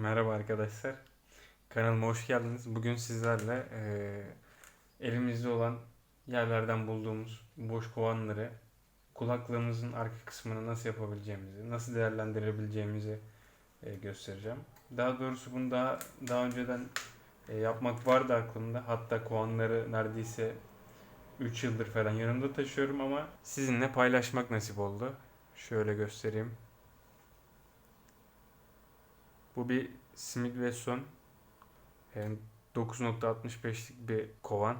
Merhaba arkadaşlar. Kanalıma hoş geldiniz. Bugün sizlerle eee, elimizde olan yerlerden bulduğumuz boş kovanları kulaklığımızın arka kısmını nasıl yapabileceğimizi, nasıl değerlendirebileceğimizi eee, göstereceğim. Daha doğrusu bunu daha daha önceden eee, yapmak vardı aklımda. Hatta kovanları neredeyse 3 yıldır falan yanımda taşıyorum ama sizinle paylaşmak nasip oldu. Şöyle göstereyim. Bu bir Smith Wesson e, 9.65'lik bir kovan.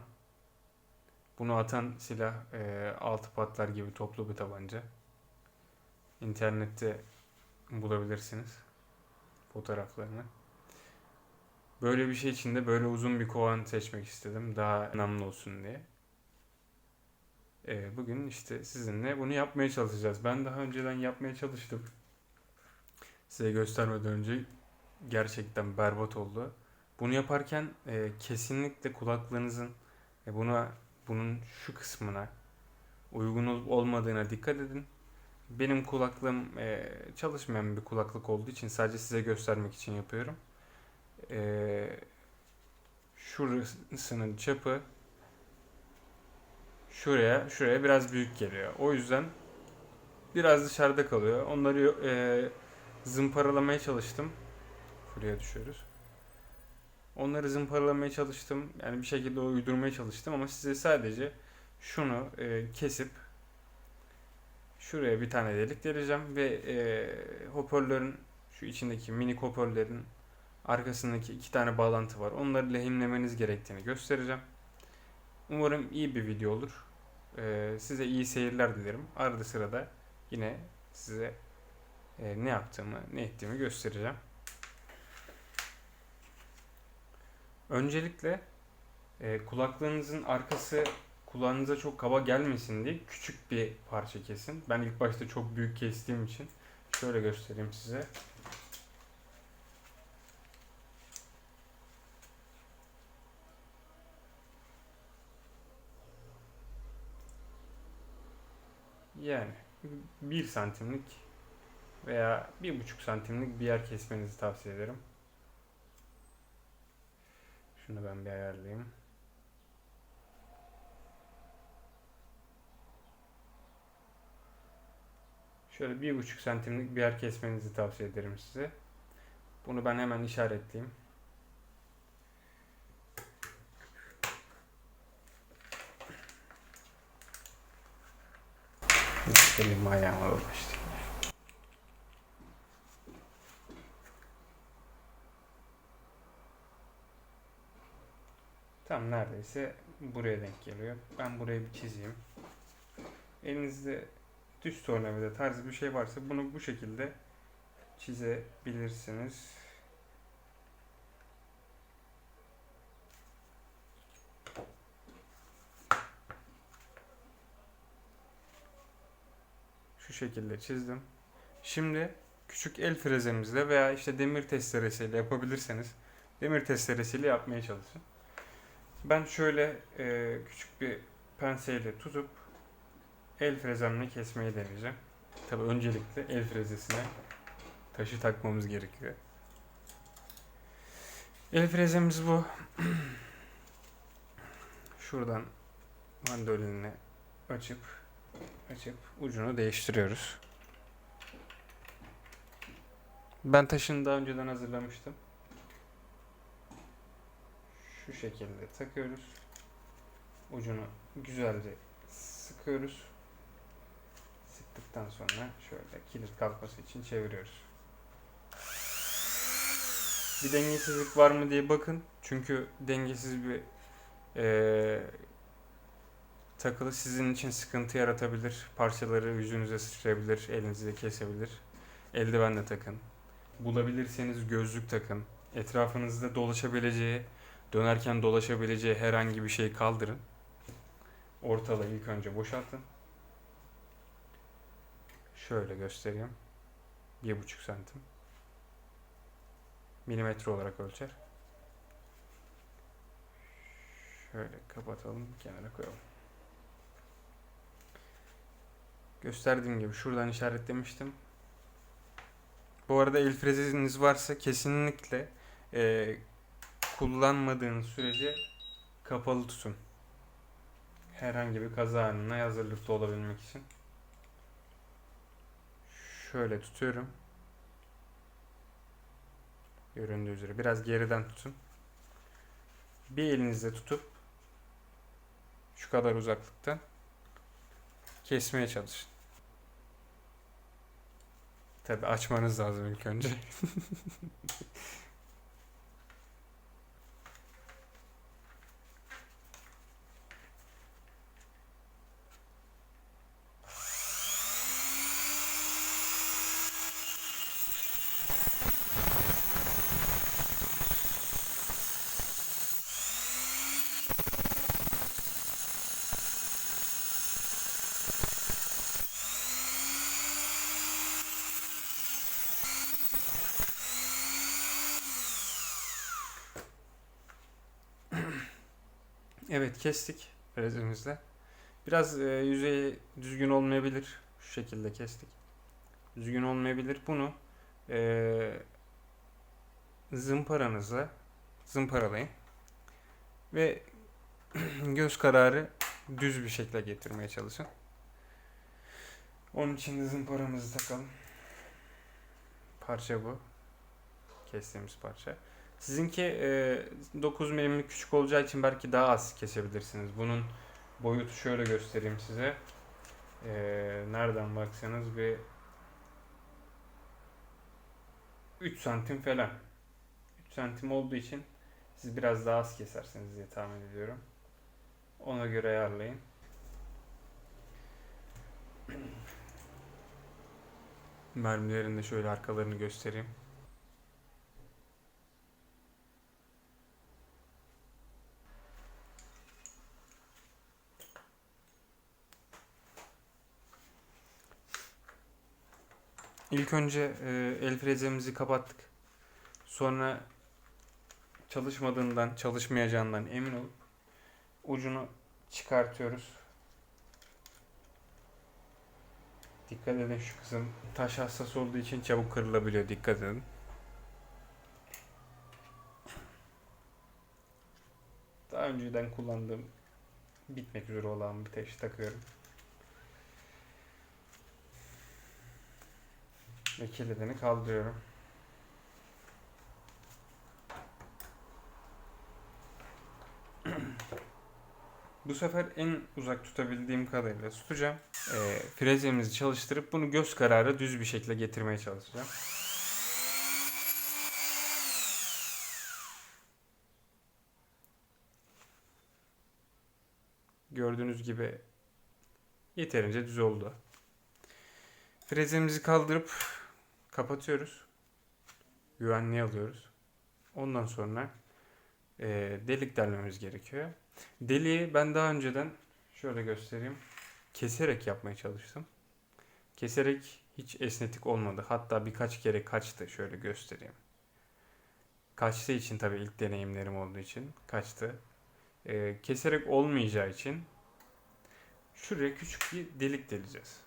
Bunu atan silah e, altı patlar gibi toplu bir tabanca. İnternette bulabilirsiniz fotoğraflarını. Böyle bir şey için de böyle uzun bir kovan seçmek istedim. Daha önemli olsun diye. E, bugün işte sizinle bunu yapmaya çalışacağız. Ben daha önceden yapmaya çalıştım. Size göstermeden önce gerçekten berbat oldu. Bunu yaparken e, kesinlikle kulaklığınızın e, buna bunun şu kısmına uygun olup olmadığına dikkat edin. Benim kulaklığım e, çalışmayan bir kulaklık olduğu için sadece size göstermek için yapıyorum. E, şurasının çapı şuraya şuraya biraz büyük geliyor. O yüzden biraz dışarıda kalıyor. Onları e, zımparalamaya çalıştım. Buraya düşüyoruz. Onları zımparalamaya çalıştım. Yani bir şekilde uydurmaya çalıştım ama size sadece şunu e, kesip şuraya bir tane delik deleceğim ve e, hoparlörün şu içindeki mini hoparlörün arkasındaki iki tane bağlantı var. Onları lehimlemeniz gerektiğini göstereceğim. Umarım iyi bir video olur. E, size iyi seyirler dilerim. Arada sırada yine size e, ne yaptığımı, ne ettiğimi göstereceğim. Öncelikle e, kulaklığınızın arkası kulağınıza çok kaba gelmesin diye küçük bir parça kesin. Ben ilk başta çok büyük kestiğim için şöyle göstereyim size. Yani bir santimlik veya bir buçuk santimlik bir yer kesmenizi tavsiye ederim. Şunu ben bir ayarlayayım. Şöyle bir buçuk santimlik bir yer kesmenizi tavsiye ederim size. Bunu ben hemen işaretleyeyim. Elim ayağıma ulaştı. Tam neredeyse buraya denk geliyor. Ben burayı bir çizeyim. Elinizde düz tornavida tarzı bir şey varsa bunu bu şekilde çizebilirsiniz. Şu şekilde çizdim. Şimdi küçük el frezemizle veya işte demir testeresiyle yapabilirseniz demir testeresiyle yapmaya çalışın. Ben şöyle e, küçük bir penseyle tutup el frezemle kesmeyi deneyeceğim. Tabi öncelikle el frezesine taşı takmamız gerekiyor. El frezemiz bu. Şuradan mandolini açıp açıp ucunu değiştiriyoruz. Ben taşını daha önceden hazırlamıştım şu şekilde takıyoruz. Ucunu güzelce sıkıyoruz. Sıktıktan sonra şöyle kilit kalkması için çeviriyoruz. Bir dengesizlik var mı diye bakın. Çünkü dengesiz bir eee takılı sizin için sıkıntı yaratabilir. Parçaları yüzünüze sıçrayabilir, elinizi kesebilir. Eldiven de takın. Bulabilirseniz gözlük takın. Etrafınızda dolaşabileceği Dönerken dolaşabileceği herhangi bir şey kaldırın. Ortalığı ilk önce boşaltın. Şöyle göstereyim. Bir buçuk santim. Milimetre olarak ölçer. Şöyle kapatalım, kenara koyalım. Gösterdiğim gibi şuradan işaretlemiştim. Bu arada el freziniz varsa kesinlikle e, kullanmadığınız sürece kapalı tutun. Herhangi bir kaza anına hazırlıklı olabilmek için. Şöyle tutuyorum. Göründüğü üzere biraz geriden tutun. Bir elinizle tutup şu kadar uzaklıktan kesmeye çalışın. Tabi açmanız lazım ilk önce. Evet kestik frezimizle. Biraz e, yüzeyi düzgün olmayabilir. Şu şekilde kestik. Düzgün olmayabilir. Bunu e, zımparanızla zımparalayın. Ve göz kararı düz bir şekilde getirmeye çalışın. Onun için de zımparamızı takalım. Parça bu. Kestiğimiz parça. Sizinki e, 9 milimlik küçük olacağı için belki daha az kesebilirsiniz. Bunun boyutu şöyle göstereyim size. E, nereden baksanız bir 3 santim falan. 3 santim olduğu için siz biraz daha az kesersiniz diye tahmin ediyorum. Ona göre ayarlayın. Mermilerin de şöyle arkalarını göstereyim. İlk önce e, el frezemizi kapattık. Sonra çalışmadığından, çalışmayacağından emin olup ucunu çıkartıyoruz. Dikkat edin şu kısım taş hassas olduğu için çabuk kırılabiliyor. Dikkat edin. Daha önceden kullandığım bitmek üzere olan bir taşı takıyorum. Ve kilidini kaldırıyorum. Bu sefer en uzak tutabildiğim kadarıyla tutacağım. E, frezemizi çalıştırıp bunu göz kararı düz bir şekilde getirmeye çalışacağım. Gördüğünüz gibi yeterince düz oldu. Frezemizi kaldırıp kapatıyoruz. Güvenliğe alıyoruz. Ondan sonra e, delik delmemiz gerekiyor. Deliği ben daha önceden şöyle göstereyim. Keserek yapmaya çalıştım. Keserek hiç esnetik olmadı. Hatta birkaç kere kaçtı. Şöyle göstereyim. Kaçtığı için tabii ilk deneyimlerim olduğu için kaçtı. E, keserek olmayacağı için şuraya küçük bir delik deleceğiz.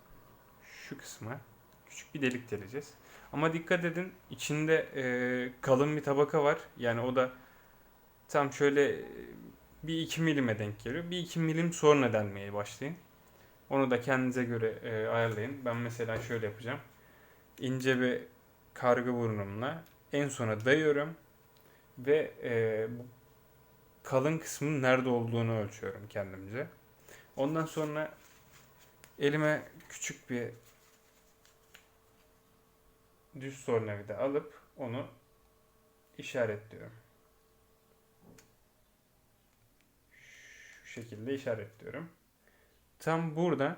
Şu kısma küçük bir delik deleceğiz. Ama dikkat edin içinde e, kalın bir tabaka var. Yani o da tam şöyle e, bir 2 milime denk geliyor. Bir 2 milim sonra delmeye başlayın. Onu da kendinize göre e, ayarlayın. Ben mesela şöyle yapacağım. İnce bir kargı burnumla en sona dayıyorum ve e, kalın kısmın nerede olduğunu ölçüyorum kendimce. Ondan sonra elime küçük bir düz tornavida alıp onu işaretliyorum. Şu şekilde işaretliyorum. Tam burada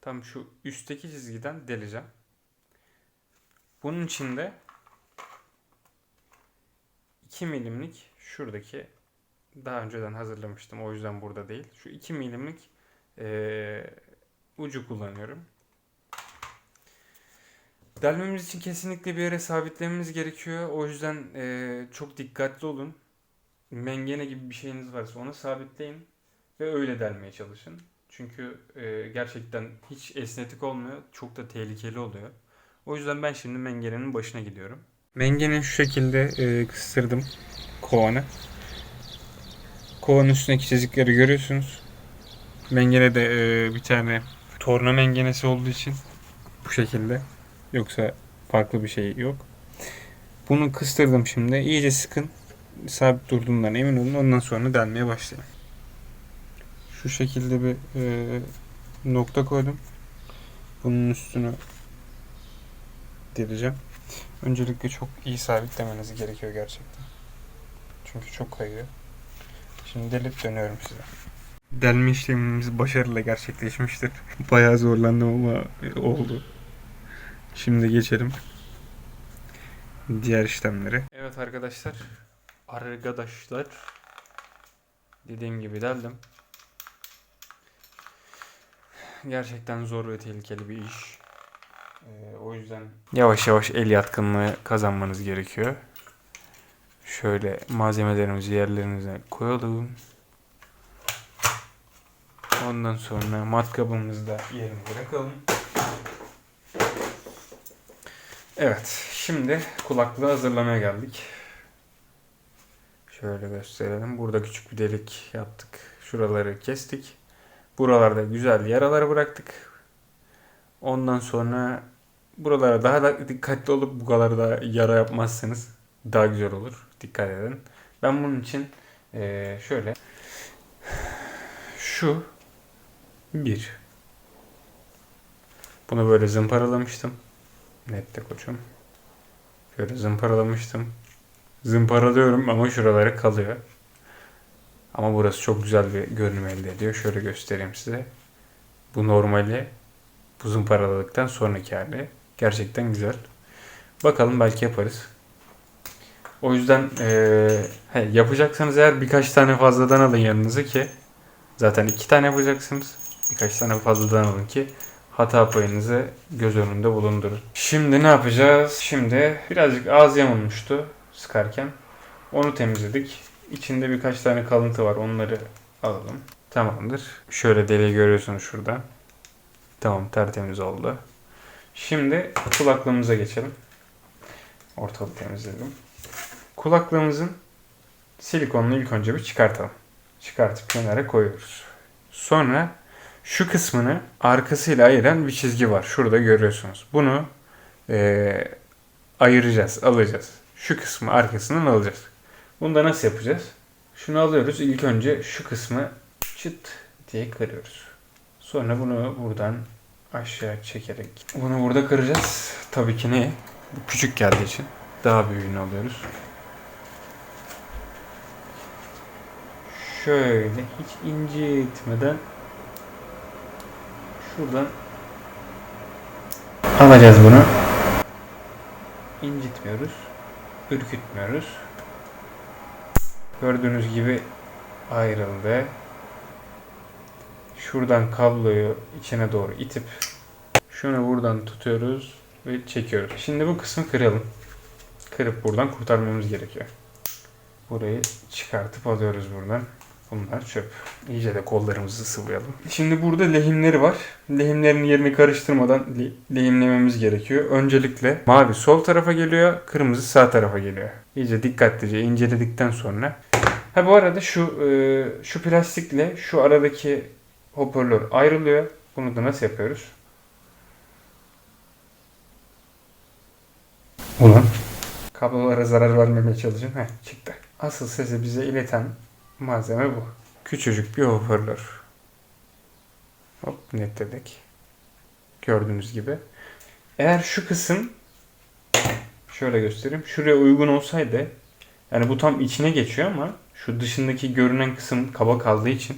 tam şu üstteki çizgiden deleceğim. Bunun için de 2 milimlik şuradaki daha önceden hazırlamıştım. O yüzden burada değil. Şu 2 milimlik e, ucu kullanıyorum. Delmemiz için kesinlikle bir yere sabitlememiz gerekiyor. O yüzden e, çok dikkatli olun. Mengene gibi bir şeyiniz varsa onu sabitleyin ve öyle delmeye çalışın. Çünkü e, gerçekten hiç esnetik olmuyor. Çok da tehlikeli oluyor. O yüzden ben şimdi mengenenin başına gidiyorum. Mengeneyi şu şekilde e, kıstırdım kovanı. Kovanın üstündeki çizikleri görüyorsunuz. Mengene de e, bir tane torna mengenesi olduğu için bu şekilde. Yoksa farklı bir şey yok. Bunu kıstırdım şimdi. İyice sıkın. Sabit durduğundan emin olun. Ondan sonra delmeye başlayın. Şu şekilde bir e, nokta koydum. Bunun üstünü deleceğim. Öncelikle çok iyi sabitlemeniz gerekiyor gerçekten. Çünkü çok kayıyor. Şimdi delip dönüyorum size. Delme işlemimiz başarıyla gerçekleşmiştir. Bayağı zorlandım ama oldu. Şimdi geçelim diğer işlemleri. Evet arkadaşlar. Arkadaşlar. Dediğim gibi deldim. Gerçekten zor ve tehlikeli bir iş. Ee, o yüzden yavaş yavaş el yatkınlığı kazanmanız gerekiyor. Şöyle malzemelerimizi yerlerinize koyalım. Ondan sonra matkabımızı da yerine bırakalım. Evet, şimdi kulaklığı hazırlamaya geldik. Şöyle gösterelim. Burada küçük bir delik yaptık. Şuraları kestik. Buralarda güzel yaralar bıraktık. Ondan sonra buralara daha da dikkatli olup bu kadar da yara yapmazsanız daha güzel olur. Dikkat edin. Ben bunun için eee, şöyle şu bir. Bunu böyle zımparalamıştım. Nette koçum. Şöyle zımparalamıştım. Zımparalıyorum ama şuraları kalıyor. Ama burası çok güzel bir görünüm elde ediyor. Şöyle göstereyim size. Bu normali bu zımparaladıktan sonraki hali. Gerçekten güzel. Bakalım belki yaparız. O yüzden eee, he, yapacaksanız eğer birkaç tane fazladan alın yanınıza ki zaten iki tane yapacaksınız. Birkaç tane fazladan alın ki hata payınızı göz önünde bulundurun. Şimdi ne yapacağız? Şimdi birazcık ağız yamulmuştu sıkarken. Onu temizledik. İçinde birkaç tane kalıntı var. Onları alalım. Tamamdır. Şöyle deliği görüyorsunuz şurada. Tamam tertemiz oldu. Şimdi kulaklığımıza geçelim. Ortalığı temizledim. Kulaklığımızın silikonunu ilk önce bir çıkartalım. Çıkartıp kenara koyuyoruz. Sonra şu kısmını arkasıyla ayıran bir çizgi var. Şurada görüyorsunuz. Bunu eee, ayıracağız, alacağız. Şu kısmı arkasından alacağız. Bunu da nasıl yapacağız? Şunu alıyoruz. İlk önce şu kısmı çıt diye kırıyoruz. Sonra bunu buradan aşağı çekerek bunu burada kıracağız. Tabii ki ne? Küçük geldiği için daha büyüğünü alıyoruz. Şöyle hiç incitmeden şuradan alacağız bunu. İncitmiyoruz. Ürkütmüyoruz. Gördüğünüz gibi ayrıldı. Şuradan kabloyu içine doğru itip şunu buradan tutuyoruz ve çekiyoruz. Şimdi bu kısmı kıralım. Kırıp buradan kurtarmamız gerekiyor. Burayı çıkartıp alıyoruz buradan. Bunlar çöp. İyice de kollarımızı sıvayalım. Şimdi burada lehimleri var. Lehimlerin yerini karıştırmadan le- lehimlememiz gerekiyor. Öncelikle mavi sol tarafa geliyor, kırmızı sağ tarafa geliyor. İyice dikkatlice inceledikten sonra. Ha bu arada şu e, şu plastikle şu aradaki hoparlör ayrılıyor. Bunu da nasıl yapıyoruz? Ulan. Kablolara zarar vermemeye çalışın. Heh, çıktı. Asıl sesi bize ileten malzeme bu. Küçücük bir hoparlör. Hop netledik. Gördüğünüz gibi. Eğer şu kısım şöyle göstereyim. Şuraya uygun olsaydı yani bu tam içine geçiyor ama şu dışındaki görünen kısım kaba kaldığı için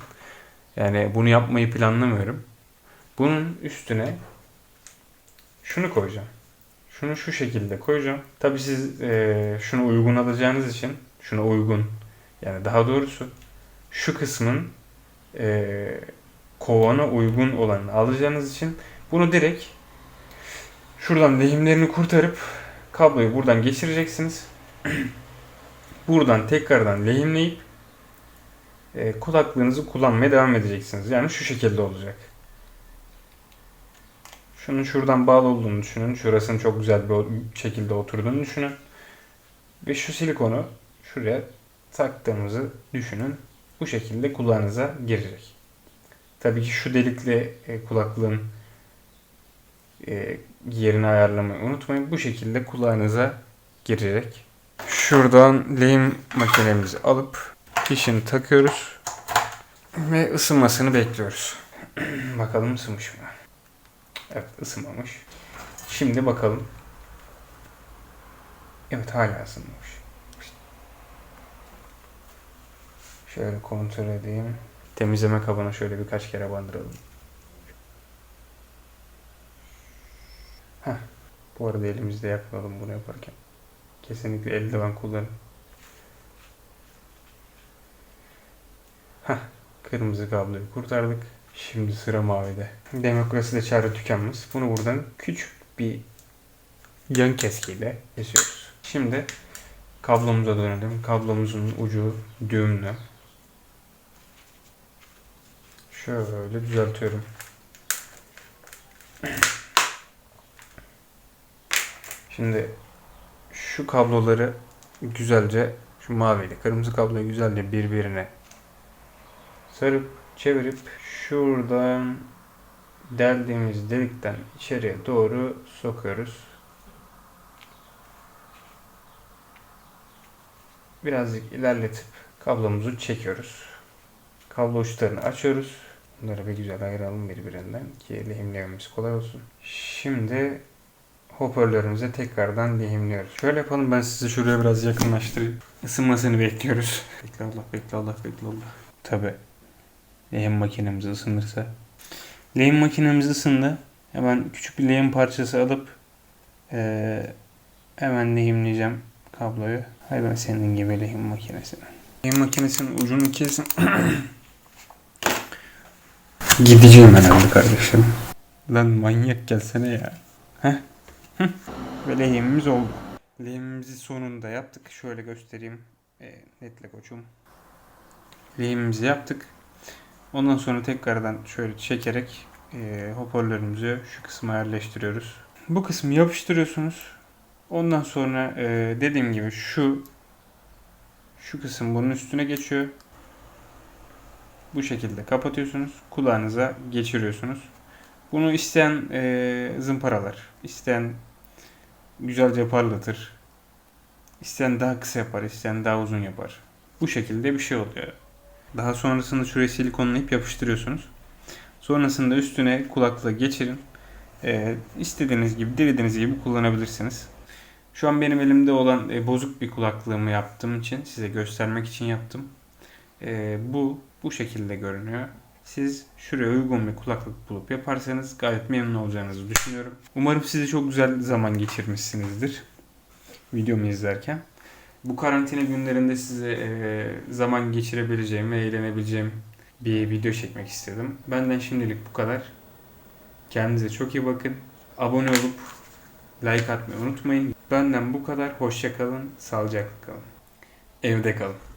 yani bunu yapmayı planlamıyorum. Bunun üstüne şunu koyacağım. Şunu şu şekilde koyacağım. Tabi siz eee, şunu uygun alacağınız için şuna uygun yani daha doğrusu şu kısmın eee kovana uygun olanı alacağınız için bunu direkt şuradan lehimlerini kurtarıp kabloyu buradan geçireceksiniz. buradan tekrardan lehimleyip e, kulaklığınızı kullanmaya devam edeceksiniz. Yani şu şekilde olacak. Şunun şuradan bağlı olduğunu düşünün. Şurasının çok güzel bir şekilde oturduğunu düşünün. Ve şu silikonu şuraya taktığımızı düşünün. Bu şekilde kulağınıza girecek. Tabii ki şu delikli e, kulaklığın e, yerini ayarlamayı unutmayın. Bu şekilde kulağınıza girecek. Şuradan lehim makinemizi alıp fişini takıyoruz ve ısınmasını bekliyoruz. bakalım ısınmış mı? Evet ısınmamış. Şimdi bakalım. Evet hala ısınmamış. Şöyle kontrol edeyim. Temizleme kabına şöyle birkaç kere bandıralım. Heh. Bu arada elimizde yakmayalım bunu yaparken. Kesinlikle eldiven kullanın. Heh. Kırmızı kabloyu kurtardık. Şimdi sıra mavide. Demokraside çare tükenmez. Bunu buradan küçük bir yan keskiyle kesiyoruz. Şimdi kablomuza dönelim. Kablomuzun ucu düğümlü. Şöyle düzeltiyorum. Şimdi şu kabloları güzelce şu mavi ile kırmızı kabloyu güzelce birbirine sarıp çevirip şuradan deldiğimiz delikten içeriye doğru sokuyoruz. Birazcık ilerletip kablomuzu çekiyoruz. Kablo uçlarını açıyoruz. Bunları bir güzel ayıralım birbirinden ki lehimlememiz kolay olsun. Şimdi hoparlörümüze tekrardan lehimliyoruz. Şöyle yapalım ben sizi şuraya biraz yakınlaştırayım. Isınmasını bekliyoruz. Bekle Allah bekle Allah bekle Allah. Tabi lehim makinemiz ısınırsa. Lehim makinemiz ısındı. Hemen küçük bir lehim parçası alıp eee, hemen lehimleyeceğim kabloyu. Hay ben senin gibi lehim makinesini. Lehim makinesinin ucunu kesin. Gideceğim herhalde kardeşim. Lan manyak gelsene ya. Heh. Ve lehimimiz oldu. Lehimimizi sonunda yaptık. Şöyle göstereyim. E, netle koçum. Lehimimizi yaptık. Ondan sonra tekrardan şöyle çekerek e, hoparlörümüzü şu kısma yerleştiriyoruz. Bu kısmı yapıştırıyorsunuz. Ondan sonra e, dediğim gibi şu şu kısım bunun üstüne geçiyor. Bu şekilde kapatıyorsunuz. Kulağınıza geçiriyorsunuz. Bunu isteyen e, zımparalar, isteyen güzelce parlatır, isteyen daha kısa yapar, isteyen daha uzun yapar. Bu şekilde bir şey oluyor. Daha sonrasında şuraya silikonlayıp yapıştırıyorsunuz. Sonrasında üstüne kulaklığı geçirin. E, istediğiniz gibi, dilediğiniz gibi kullanabilirsiniz. Şu an benim elimde olan e, bozuk bir kulaklığımı yaptığım için, size göstermek için yaptım. E, bu bu şekilde görünüyor. Siz şuraya uygun bir kulaklık bulup yaparsanız gayet memnun olacağınızı düşünüyorum. Umarım sizi çok güzel zaman geçirmişsinizdir videomu izlerken. Bu karantina günlerinde size e, zaman geçirebileceğim ve eğlenebileceğim bir video çekmek istedim. Benden şimdilik bu kadar. Kendinize çok iyi bakın. Abone olup like atmayı unutmayın. Benden bu kadar. Hoşça kalın, sağlıcakla kalın. Evde kalın.